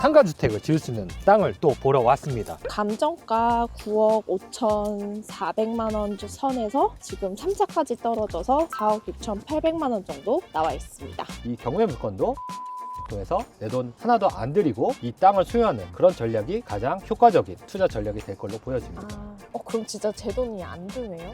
상가주택을 지을 수 있는 땅을 또 보러 왔습니다. 감정가 9억 5,400만 원 선에서 지금 3차까지 떨어져서 4억 6,800만 원 정도 나와 있습니다. 이 경매 물건도 통해서 내 돈 하나도 안 들이고 이 땅을 수요하는 그런 전략이 가장 효과적인 투자 전략이 될 걸로 보여집니다. 아, 어, 그럼 진짜 제 돈이 안 드네요?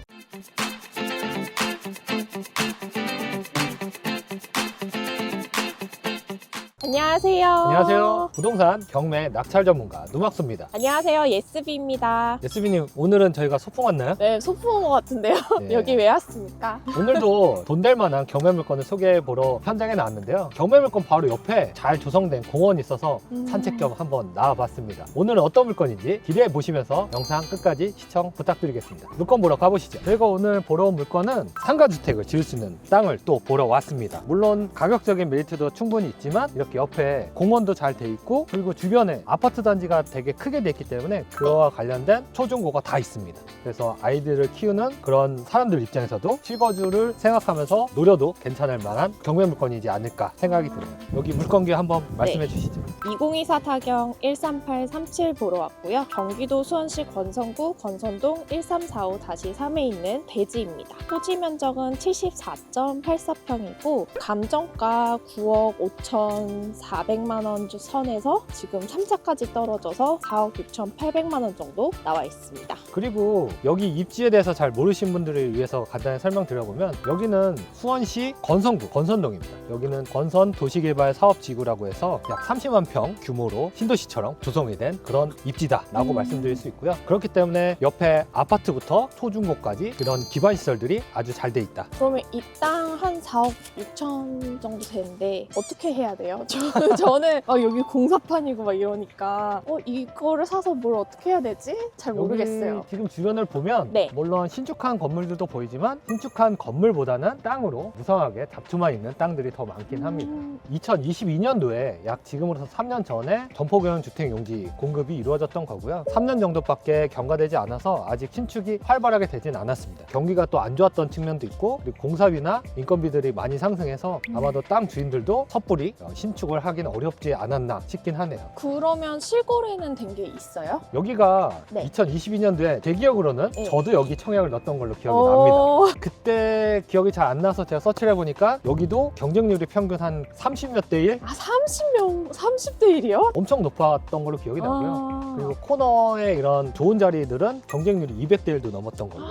안녕하세요. 안녕하세요. 부동산 경매 낙찰 전문가 누막수입니다. 안녕하세요. 예스비입니다. 예스비님 오늘은 저희가 소풍 왔나요? 네, 소풍 온것 같은데요. 네. 여기 왜 왔습니까? 오늘도 돈 될 만한 경매 물건을 소개해 보러 현장에 나왔는데요. 경매 물건 바로 옆에 잘 조성된 공원이 있어서 음. 산책 겸 한번 나와봤습니다. 오늘은 어떤 물건인지 기대해 보시면서 영상 끝까지 시청 부탁드리겠습니다. 물건 보러 가보시죠. 저희가 오늘 보러 온 물건은 상가주택을 지을 수 있는 땅을 또 보러 왔습니다. 물론 가격적인 메리트도 충분히 있지만 이렇게 옆에 공원도 잘 돼 있고 그리고 주변에 아파트 단지가 되게 크게 돼 있기 때문에 그와 관련된 초중고가 다 있습니다. 그래서 아이들을 키우는 그런 사람들 입장에서도 실거주를 생각하면서 노려도 괜찮을 만한 경매 물건이지 않을까 생각이 들어요. 여기 물건기 한번 말씀해 주시죠. 2024 타경 13837 보러 왔고요. 경기도 수원시 권성구 권선동 1345-3에 있는 대지입니다. 토지 면적은 74.84평이고 감정가 9억 5,400만 원 선에서 지금 3차까지 떨어져서 4억 6,800만 원 정도 나와 있습니다. 그리고 여기 입지에 대해서 잘 모르신 분들을 위해서 간단히 설명드려보면 여기는 수원시 건선구 건선동입니다. 여기는 건선 도시개발 사업지구라고 해서 약 30만 평 규모로 신도시처럼 조성이 된 그런 입지다라고 음. 말씀드릴 수 있고요. 그렇기 때문에 옆에 아파트부터 초중고까지 그런 기반 시설들이 아주 잘 돼 있다. 그러면 이땅한 4억 6천 정도 되는데 어떻게 해야 돼요? 저, 저는 어, 여기 공사판이고 막 이러니까 어, 이거를 사서 뭘 어떻게 해야 되지? 잘 모르겠어요. 여기 지금 주변을 보면 네. 물론 신축한 건물들도 보이지만 신축한 건물보다는 땅으로 무성하게 잡초만 있는 땅들이 더 많긴 합니다. 음, 2022년도에 약 지금으로서 3년 전에 점포교형 주택 용지 공급이 이루어졌던 거고요. 3년 정도밖에 경과되지 않아서 아직 신축이 활발하게 되진 않았습니다. 경기가 또 안 좋았던 측면도 있고 그리고 공사비나 인건비들이 많이 상승해서 아마도 땅 주인들도 섣불리 어, 신축을 하기는 어렵지 않았나 싶긴 하네요. 그러면 실거래는 된 게 있어요? 여기가 네. 2022년도에 제 기억으로는 네. 저도 여기 청약을 넣었던 걸로 기억이 납니다. 어, 그때 기억이 잘 안 나서 제가 서치를 해보니까 여기도 경쟁률이 평균 한 30몇 대 1? 아 30명 30대 1이요? 엄청 높았던 걸로 기억이 나고요. 아, 그리고 코너에 이런 좋은 자리들은 경쟁률이 200대 1도 넘었던 걸로.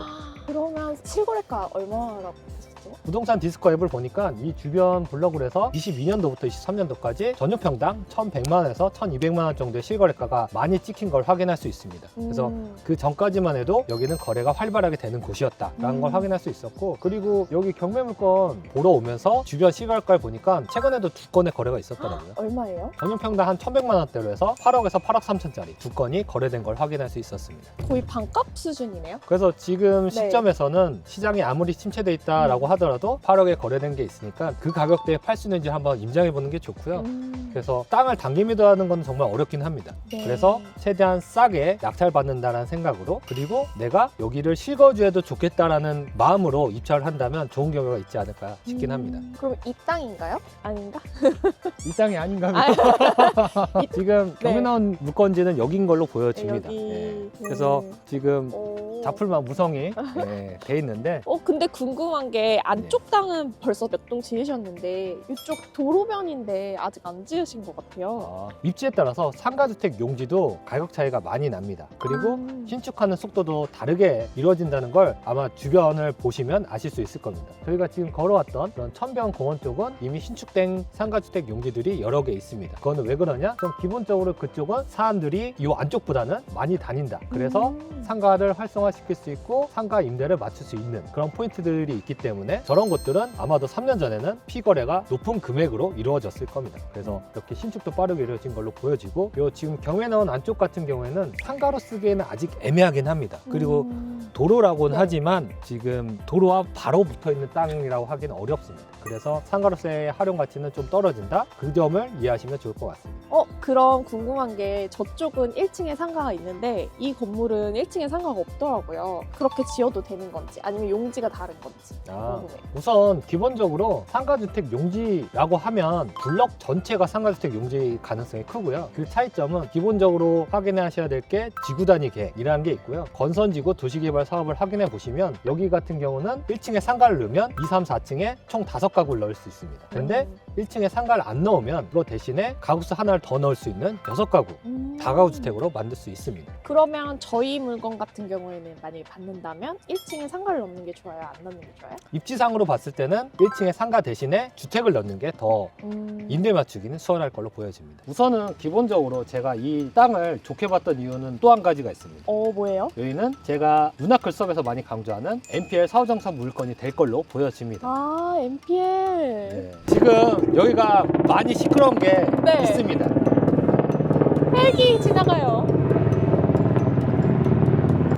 그러면 실거래가 얼마라고? 부동산 디스커 앱을 보니까 이 주변 블로그를 해서 22년도부터 23년도까지 전용평당 1,100만원에서 1,200만원 정도의 실거래가가 많이 찍힌 걸 확인할 수 있습니다. 그래서 음, 그 전까지만 해도 여기는 거래가 활발하게 되는 곳이었다라는 음. 걸 확인할 수 있었고 그리고 여기 경매 물건 보러 오면서 주변 시가가를 보니까 최근에도 두 건의 거래가 있었더라고요. 얼마예요? 전용평당 한 1,100만 원대로 해서 8억에서 8억 3천짜리 두 건이 거래된 걸 확인할 수 있었습니다. 거의 반값 수준이네요. 그래서 지금 네. 시점에서는 시장이 아무리 침체돼 있다라고 음. 하더라도 8억에 거래된 게 있으니까 그 가격대에 팔 수 있는지 한번 임장해 보는 게 좋고요. 음, 그래서 땅을 단기 매도하는 건 정말 어렵긴 합니다. 네. 그래서 최대한 싸게 낙찰받는다는 생각으로 그리고 내가 여기를 실거주해도 좋겠다라는 마음으로 입찰을 한다면 좋은 경우가 있지 않을까 싶긴 음, 합니다. 그럼 이 땅인가요? 아닌가? 이 땅이 아닌가 아, 지금 네. 경매 나온 물건지는 여기인 걸로 보여집니다. 여기. 예. 그래서 음. 지금 오. 자풀만 무성이 예, 돼 있는데 어 근데 궁금한 게 안쪽 네. 땅은 벌써 몇 동 지으셨는데 이쪽 도로변인데 아직 안 지으신 것 같아요. 어, 입지에 따라서 상가주택 용지도 가격 차이가 많이 납니다. 그리고 음. 신축하는 속도도 다르게 이루어진다는 걸 아마 주변을 보시면 아실 수 있을 겁니다. 저희가 지금 걸어왔던 그런 천병 공원 쪽은 이미 신축된 상가주택 용지들이 여러 개 있습니다. 그거는 왜 그러냐? 좀 기본적으로 그쪽은 사람들이 이 안쪽보다는 많이 다닌다. 그래서 음. 상가를 활성화 시킬 수 있고 상가 임대를 맞출 수 있는 그런 포인트들이 있기 때문에 저런 곳들은 아마도 3년 전에는 피거래가 높은 금액으로 이루어졌을 겁니다. 그래서 이렇게 신축도 빠르게 이루어진 걸로 보여지고 요 지금 경매 나온 안쪽 같은 경우에는 상가로 쓰기에는 아직 애매하긴 합니다. 그리고 음. 도로라고는 네. 하지만 지금 도로와 바로 붙어 있는 땅이라고 하기는 어렵습니다. 그래서 상가로서의 활용 가치는 좀 떨어진다. 그 점을 이해하시면 좋을 것 같습니다. 어, 그럼 궁금한 게 저쪽은 1층에 상가가 있는데 이 건물은 1층에 상가가 없더라고요. 그렇게 지어도 되는 건지 아니면 용지가 다른 건지 아, 궁금해요. 우선 기본적으로 상가주택 용지라고 하면 블럭 전체가 상가주택 용지 가능성이 크고요. 그 차이점은 기본적으로 확인하셔야 될 게 지구 단위 계획이라는 게 있고요. 건선지구 도시개발 사업을 확인해 보시면 여기 같은 경우는 1층에 상가를 넣으면 2, 3, 4층에 총 5가구를 넣을 수 있습니다. 그런데 음. 1층에 상가를 안 넣으면 그 대신에 가구수 하나를 더 넣을 수 있는 6가구 음. 다가구 주택으로 만들 수 있습니다. 그러면 저희 물건 같은 경우에는 만약에 받는다면 1층에 상가를 넣는 게 좋아요? 안 넣는 게 좋아요? 입지상으로 봤을 때는 1층에 상가 대신에 주택을 넣는 게 더 음. 임대 맞추기는 수월할 걸로 보여집니다. 우선은 기본적으로 제가 이 땅을 좋게 봤던 이유는 또 한 가지가 있습니다. 어, 뭐예요? 여기는 제가 문화클 수업에서 많이 강조하는 NPL 사후정산 물건이 될 걸로 보여집니다. 아, MPL. 네. 지금 여기가 많이 시끄러운 게 네. 있습니다. 헬기 지나가요.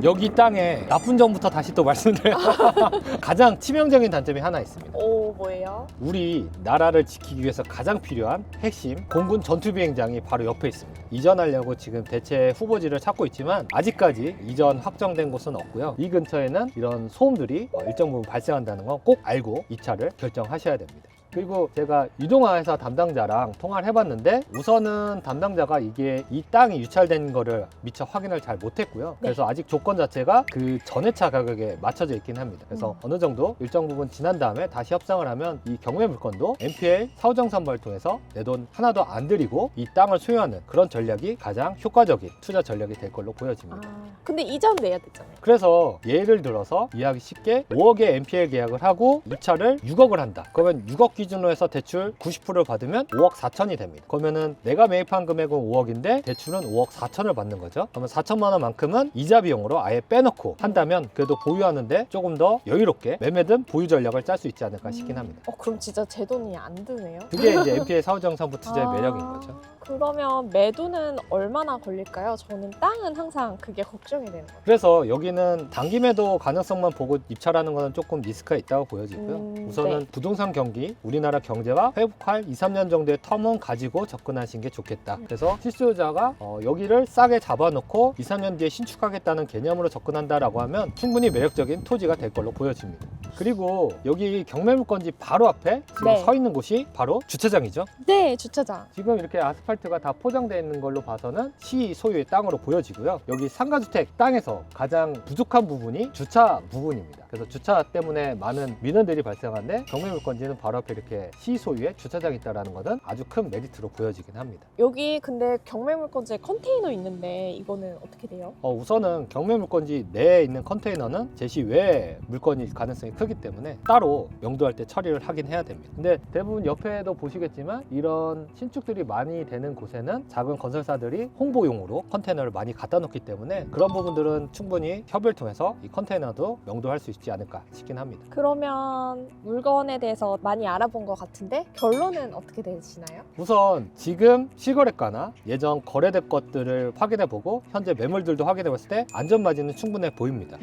여기 땅에 나쁜 점부터 다시 또 말씀드려요. 가장 치명적인 단점이 하나 있습니다. 오, 뭐예요? 우리 나라를 지키기 위해서 가장 필요한 핵심 공군 전투비행장이 바로 옆에 있습니다. 이전하려고 지금 대체 후보지를 찾고 있지만 아직까지 이전 확정된 곳은 없고요. 이 근처에는 이런 소음들이 어, 일정 부분 발생한다는 건 꼭 알고 입찰을 결정하셔야 됩니다. 그리고 제가 이동화 회사 담당자랑 통화를 해봤는데 우선은 담당자가 이게 이 땅이 유찰된 거를 미처 확인을 잘 못했고요. 그래서 아직 조건 자체가 그 전회차 가격에 맞춰져 있긴 합니다. 그래서 음. 어느 정도 일정 부분 지난 다음에 다시 협상을 하면 이 경매 물건도 NPL 사후정산벌 통해서 내 돈 하나도 안 들이고 이 땅을 소유하는 그런 전략이 가장 효과적인 투자 전략이 될 걸로 보여집니다. 아, 근데 이전 내야 되잖아요. 그래서 예를 들어서 이해하기 쉽게 5억의 NPL 계약을 하고 입찰을 6억을 한다. 그러면 6억 기준 으로 해서 대출 90%를 받으면 5억 4천이 됩니다. 그러면은 내가 매입한 금액은 5억인데 대출은 5억 4천을 받는 거죠. 그러면 4천만 원만큼은 이자 비용으로 아예 빼놓고 한다면 그래도 보유하는데 조금 더 여유롭게 매매든 보유 전략을 짤 수 있지 않을까 싶긴 합니다. 어, 그럼 진짜 제 돈이 안 드네요. 그게 이제 NPL 사후정산부 투자의 아, 매력인 거죠. 그러면 매도는 얼마나 걸릴까요? 저는 땅은 항상 그게 걱정이 되는 거예요. 그래서 여기는 단기 매도 가능성만 보고 입찰하는 거는 조금 리스크가 있다고 보여지고요. 음, 우선은 네. 부동산 경기, 우리 나라 경제가 회복할 2, 3년 정도의 텀은 가지고 접근하시는 게 좋겠다. 음. 그래서 실수요자가 어, 여기를 싸게 잡아놓고 2, 3년 뒤에 신축하겠다는 개념으로 접근한다라고 하면 충분히 매력적인 토지가 될 걸로 보여집니다. 그리고 여기 경매물건지 바로 앞에 지금 네. 서 있는 곳이 바로 주차장이죠. 네, 주차장. 지금 이렇게 아스팔트가 다 포장되어 있는 걸로 봐서는 시 소유의 땅으로 보여지고요. 여기 상가주택 땅에서 가장 부족한 부분이 주차 부분입니다. 그래서 주차 때문에 많은 민원들이 발생하는데 경매물건지는 바로 앞에 이렇게 시 소유의 주차장이 있다는 것은 아주 큰 메리트로 보여지긴 합니다. 여기 근데 경매물건지에 컨테이너 있는데 이거는 어떻게 돼요? 어, 우선은 경매물건지 내에 있는 컨테이너는 제시 외 물건일 가능성이 크기 때문에 따로 명도할 때 처리를 하긴 해야 됩니다. 근데 대부분 옆에도 보시겠지만 이런 신축들이 많이 되는 곳에는 작은 건설사들이 홍보용으로 컨테이너를 많이 갖다 놓기 때문에 그런 부분들은 충분히 협의를 통해서 이 컨테이너도 명도할 수 있지 않을까 싶긴 합니다. 그러면 물건에 대해서 많이 알아본 것 같은데 결론은 어떻게 되시나요? 우선 지금 실거래가나 예전 거래된 것들을 확인해 보고 현재 매물들도 확인해 봤을 때 안전 마진은 충분해 보입니다.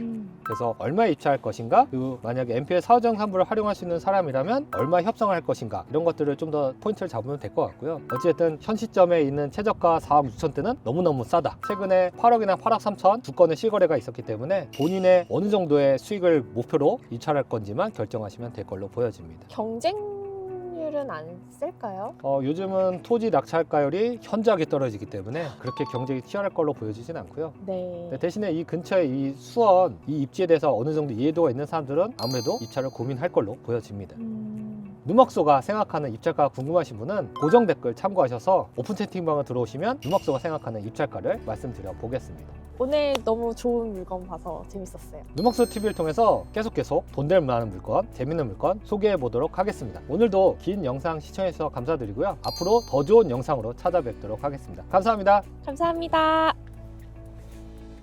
그래서 얼마에 입찰할 것인가 그리고 만약에 NPL 사후정산부를 활용할 수 있는 사람이라면 얼마 협상을 할 것인가 이런 것들을 좀 더 포인트를 잡으면 될 것 같고요 어쨌든 현 시점에 있는 최저가 4억 6천 대는 너무너무 싸다 최근에 8억이나 8억 3천 두 건의 실거래가 있었기 때문에 본인의 어느 정도의 수익을 목표로 입찰할 건지만 결정하시면 될 걸로 보여집니다 경쟁률은 안 셀까요? 어, 요즘은 토지 낙찰가율이 현저하게 떨어지기 때문에 그렇게 경쟁이 치열할 걸로 보여지진 않고요 네. 네, 대신에 이 근처에 이 수원 이 입지에 대해서 어느 정도 이해도가 있는 사람들은 아무래도 입찰을 고민할 걸로 보여집니다. 음, 누막소가 생각하는 입찰가가 궁금하신 분은 고정 댓글 참고하셔서 오픈 채팅방을 들어오시면 누막소가 생각하는 입찰가를 말씀드려 보겠습니다. 오늘 너무 좋은 물건 봐서 재밌었어요. 누막소 TV를 통해서 계속 계속 돈 될 만한 물건, 재밌는 물건 소개해 보도록 하겠습니다. 오늘도 긴 영상 시청해 주셔서 감사드리고요. 앞으로 더 좋은 영상으로 찾아뵙도록 하겠습니다. 감사합니다. 감사합니다.